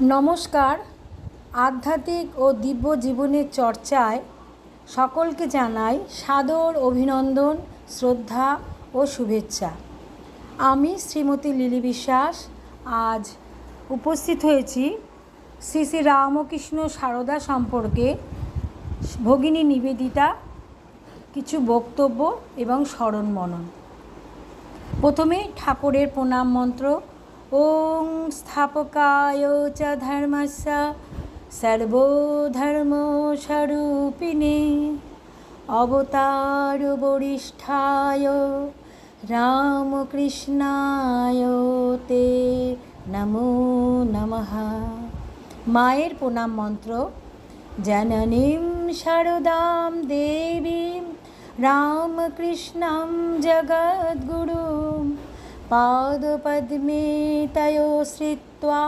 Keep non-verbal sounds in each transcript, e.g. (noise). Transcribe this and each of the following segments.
নমস্কার। আধ্যাত্মিক ও দিব্য জীবনের চর্চায় সকলকে জানাই সাদর অভিনন্দন, শ্রদ্ধা ও শুভেচ্ছা। আমি শ্রীমতী লিলি বিশ্বাস। আজ উপস্থিত হয়েছি শ্রী শ্রী রামকৃষ্ণ সারদা সম্পর্কে ভগিনী নিবেদিতা, কিছু বক্তব্য এবং স্মরণ মনন। প্রথমে ঠাকুরের প্রণাম মন্ত্র ওং স্থাপকায় চ ধর্মস্য সর্বধর্মস্বরূপিণে অবতার বরিষ্ঠায় রামকৃষ্ণায় তে নমো নমঃ মায়ের প্রণাম মন্ত্র জননীম শারদাম দেবীম রামকৃষ্ণं জগদ্গুরুं পাদপদ্মে তयो শ্রিত্वा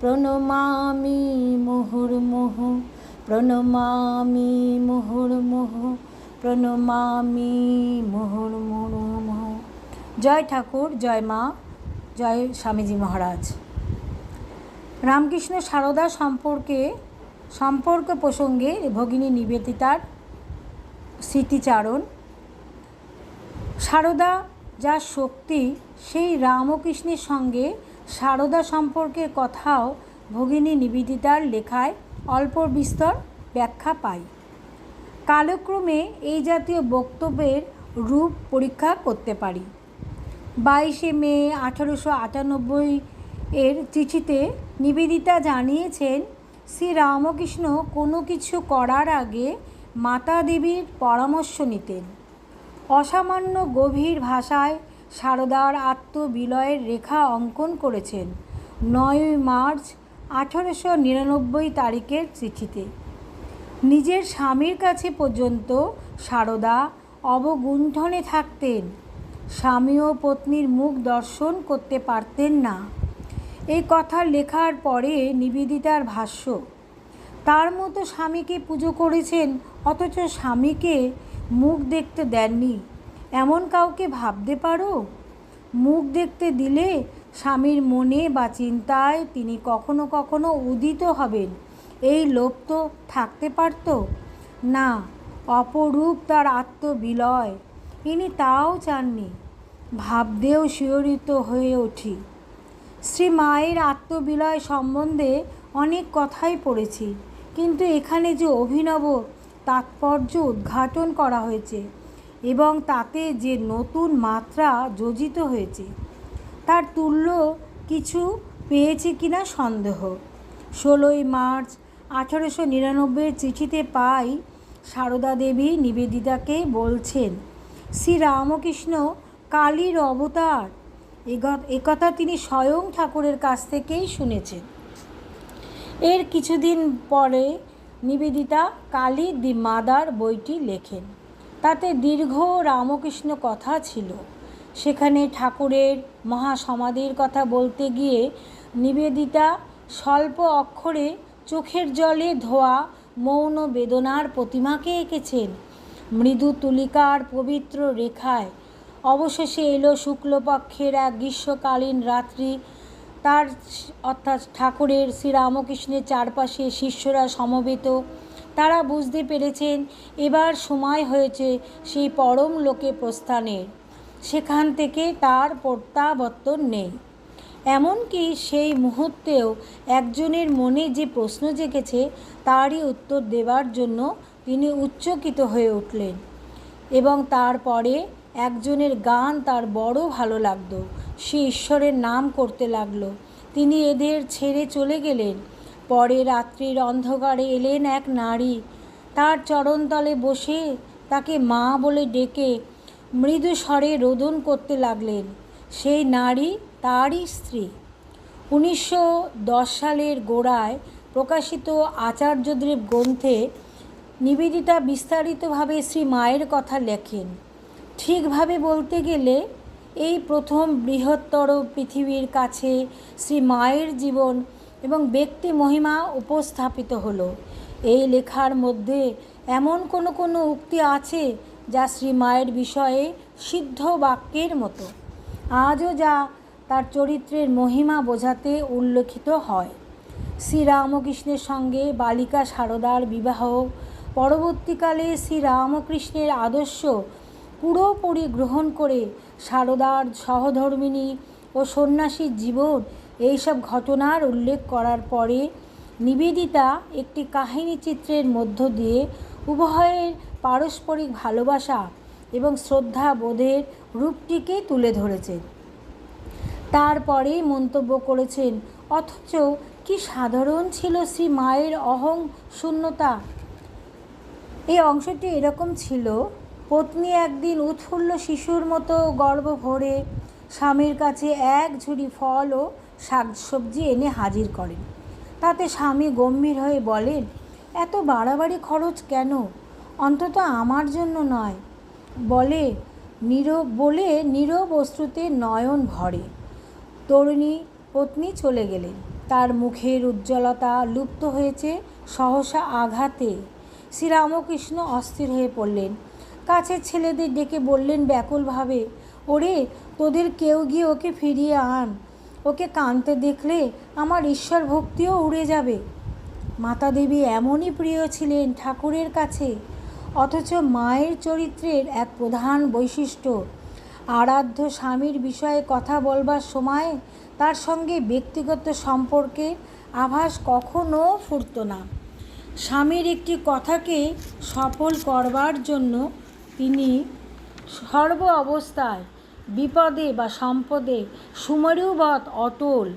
প্রণমামি মুহুর্মুহু প্রণমামি মুহুর্মুহু প্রণমামি মুহুর্মুহুর্মুহু জয় ঠাকুর জয় মা, জয় স্বামীজি মহারাজ। রামকৃষ্ণ সারদা সম্পর্কে, সম্পর্ক প্রসঙ্গে ভগিনী নিবেদিতার স্মৃতিচারণ। সারদা যা শক্তি, সেই রামকৃষ্ণের সঙ্গে সারদা সম্পর্কের কথাও ভগিনী নিবেদিতার লেখায় অল্প বিস্তর ব্যাখ্যা পাই। কালক্রমে এই জাতীয় বক্তব্যের রূপ পরীক্ষা করতে পারি। বাইশে মে আঠারোশো আটানব্বই এর চিঠিতে নিবেদিতা জানিয়েছেন, শ্রী রামকৃষ্ণ কোনো কিছু করার আগে মাতা দেবীর পরামর্শ নিতেন। অসামান্য গভীর ভাষায় সারদার আত্মবিলয়ের রেখা অঙ্কন করেছেন নয়ই মার্চ আঠারোশো নিরানব্বই তারিখের চিঠিতে। নিজের স্বামীর কাছে পর্যন্ত সারদা অবগুণ্ঠনে থাকতেন। স্বামী ও পত্নীর মুখ দর্শন করতে পারতেন না। এই কথা লেখার পরে নিবেদিতার ভাষ্য, তার মতো স্বামীকে পুজো করেছেন, অথচ স্বামীকে মুখ দেখতে দেননি। এমন কাউকে ভাবতে পারো? মুখ দেখতে দিলে স্বামীর মনে বা চিন্তায় তিনি কখনো কখনো উদিত হবেন। এই লোভ তো থাকতে পারত? না, অপরূপ তার আত্মবিলয়। ইনি তাও চাননি। ভাবতেও শিহরিত হয়ে ওঠি শ্রী মায়ের আত্মবিলয় সম্বন্ধে অনেক কথাই পড়েছি, কিন্তু এখানে যে অভিনব তাৎপর্য উদ্ঘাটন করা হয়েছে এবং তাতে যে নতুন মাত্রা যোজিত হয়েছে, তার তুল্য কিছু পেয়েছে কিনা সন্দেহ। ষোলোই মার্চ আঠারোশো নিরানব্বইয়ের চিঠিতে পাই সারদা দেবী নিবেদিতাকে বলছেন, শ্রী রামকৃষ্ণ কালীর অবতার। একথা তিনি স্বয়ং ঠাকুরের কাছ থেকেই শুনেছেন। এর কিছুদিন পরে নিবেদিতা কালী দি মাদার বইটি লেখেন। তাতে দীর্ঘ রামকৃষ্ণ কথা ছিল। সেখানে ঠাকুরের মহাসমাধির কথা বলতে গিয়ে নিবেদিতা স্বল্প অক্ষরে চোখের জলে ধোয়া মৌন বেদনার প্রতিমাকে এঁকেছেন। মৃদু তুলিকার পবিত্র রেখায় অবশেষে এলো শুক্লপক্ষের এক গ্রীষ্মকালীন রাত্রি তার অর্থাৎ ঠাকুরের শ্রীরামকৃষ্ণের চারপাশে শিষ্যরা সমবেত। তারা বুঝতে পেরেছেন, এবার সময় হয়েছে সেই পরম লোকে প্রস্থানের। সেখান থেকে তার প্রত্যাবর্তন নেই। এমনকি সেই মুহূর্তেও একজনের মনে যে প্রশ্ন জেগেছে, তারই উত্তর দেবার জন্য তিনি উচ্চকিত হয়ে উঠলেন এবং তারপরে একজনের গান তার বড় ভালো লাগতো সে ঈশ্বরের নাম করতে লাগল। তিনি এদের ছেড়ে চলে গেলেন। পরে রাত্রির অন্ধকারে এলেন এক নারী। তার চরণতলে বসে তাকে মা বলে ডেকে মৃদু স্বরে রোদন করতে লাগলেন। সেই নারী তারই স্ত্রী। উনিশশো দশ সালের গোড়ায় প্রকাশিত আচার্যদেব গ্রন্থে নিবেদিতা বিস্তারিতভাবে শ্রী মায়ের কথা লেখেন। ঠিকভাবে বলতে গেলে, এই প্রথম বৃহত্তর পৃথিবীর কাছে শ্রী মায়ের জীবন এবং ব্যক্তি মহিমা উপস্থাপিত হলো। এই লেখার মধ্যে এমন কোনো কোনো উক্তি আছে যা শ্রী মায়ের বিষয়ে সিদ্ধ বাক্যের মতো। আজও যা তার চরিত্রের মহিমা বোঝাতে উল্লেখিত হয়। শ্রীরামকৃষ্ণের সঙ্গে বালিকা সারদার বিবাহ, পরবর্তীকালে শ্রীরামকৃষ্ণের আদর্শ পুরোপুরি গ্রহণ করে সারদার সহধর্মিণী ও সন্ন্যাসীর জীবন এইসব ঘটনার উল্লেখ করার পরে নিবেদিতা একটি কাহিনী চিত্রের মধ্য দিয়ে উভয়ের পারস্পরিক ভালোবাসা এবং শ্রদ্ধা বোধের রূপটিকে তুলে ধরেছেন তারপরেই মন্তব্য করেছেন, অথচ কি সাধারণ ছিল শ্রী মায়ের অহং শূন্যতা? এই অংশটি এরকম ছিল পত্নী একদিন উৎফুল্ল শিশুর মতো গর্ব ভরে স্বামীর কাছে এক ঝুড়ি ফল ও শাকসবজি এনে হাজির করেন। তাতে স্বামী গম্ভীর হয়ে বলেন, এত বাড়াবাড়ি খরচ কেন? অন্তত আমার জন্য নয়। বলে নীরব বলে নীরব অশ্রুতে নয়ন ভরে। তরুণী পত্নী চলে গেলেন। তার মুখের উজ্জ্বলতা লুপ্ত হয়েছে সহসা আঘাতে। শ্রীরামকৃষ্ণ অস্থির হয়ে পড়লেন। কাছের ছেলেদের ডেকে বললেন ব্যাকুলভাবে ওরে, তোদের কেউ গিয়ে ওকে ফিরিয়ে আন। ওকে কাঁদতে দেখলে আমার ঈশ্বর ভক্তিও উড়ে যাবে। মাতা দেবী এমনই প্রিয় ছিলেন ঠাকুরের কাছে, অথচ মায়ের চরিত্রের এক প্রধান বৈশিষ্ট্য। আরাধ্য স্বামীর বিষয়ে কথা বলবার সময় তার সঙ্গে ব্যক্তিগত সম্পর্কে আভাস কখনো ফুটত না। স্বামীর একটি কথাকে সফল করবার জন্য তিনি সর্ব অবস্থায় বিপদে বা সম্পদে সুমেরুবৎ অটল।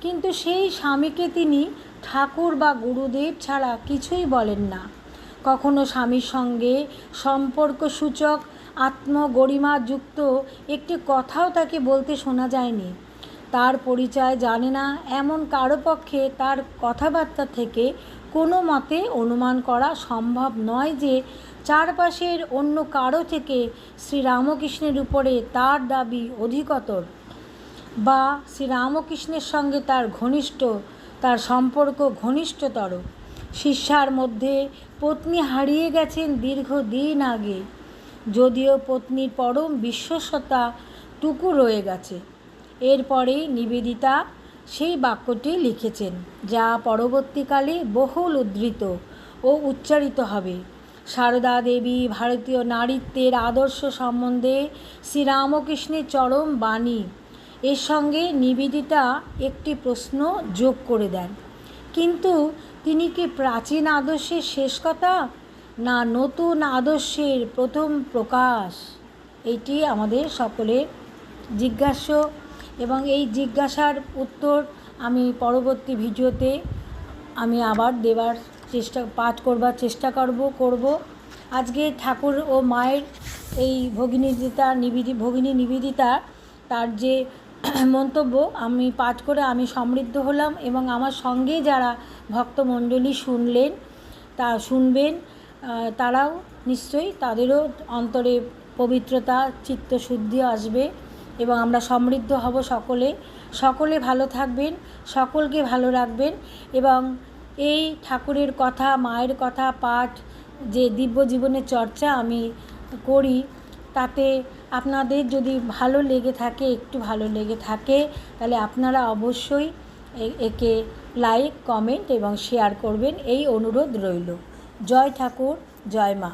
কিন্তু সেই স্বামীকে তিনি ঠাকুর বা গুরুদেব ছাড়া কিছুই বলেন না। কখনো স্বামীর সঙ্গে সম্পর্ক সূচক আত্মগরিমাযুক্ত একটি কথাও তাকে বলতে শোনা যায়নি। তার পরিচয় জানে না, এমন কারও পক্ষে তার কথাবার্তা থেকে কোনো মতে অনুমান করা সম্ভব নয় যে চারপাশের অন্য কারও থেকে শ্রীরামকৃষ্ণের উপরে তার দাবি অধিকতর বা শ্রীরামকৃষ্ণের সঙ্গে তার ঘনিষ্ঠ, তার সম্পর্ক ঘনিষ্ঠতর। শিষ্যার মধ্যে পত্নী হারিয়ে গেছেন দীর্ঘদিন আগে, যদিও পত্নীর পরম বিশ্বস্ততা টুকু রয়ে গেছে। এরপরে নিবেদিতা সেই বাক্যটি লিখেছেন, যা পরবর্তীকালে বহুল উদ্ধৃত ও উচ্চারিত হবে। সারদা দেবী, ভারতীয় নারীত্বের আদর্শ সম্বন্ধে শ্রীরামকৃষ্ণের চরম বাণী। এর সঙ্গে নিবেদিতা একটি প্রশ্ন যোগ করে দেন। কিন্তু তিনি কি প্রাচীন আদর্শের শেষ কথা না নতুন আদর্শের প্রথম প্রকাশ? এটি আমাদের সকলের জিজ্ঞাস্য এবং এই জিজ্ঞাসার উত্তর আমি পরবর্তী ভিডিওতে আমি আবার দেবার চেষ্টা, পাঠ করবার চেষ্টা করব করব। আজকে ঠাকুর ও মায়ের এই ভগিনীদিতা নিবেদি, ভগিনী নিবেদিতা, তার যে (clears throat) মন্তব্য, আমি পাঠ করে আমি সমৃদ্ধ হলাম এবং আমার সঙ্গে যারা ভক্তমণ্ডলী শুনলেন, তা শুনবেন তারাও নিশ্চয়ই তাদেরও অন্তরে পবিত্রতা, চিত্তশুদ্ধি আসবে এবং আমরা সমৃদ্ধ হব সকলে। সকলে ভালো থাকবেন, সকলকে ভালো রাখবেন এবং এই ঠাকুরের কথা, মায়ের কথা, পাঠ, যে দিব্য জীবনের চর্চা আমি করি, তাতে আপনাদের যদি ভালো লেগে থাকে, একটু ভালো লেগে থাকে, তাহলে আপনারা অবশ্যই একে লাইক কমেন্ট এবং শেয়ার করবেন। এই অনুরোধ রইল। জয় ঠাকুর, জয় মা।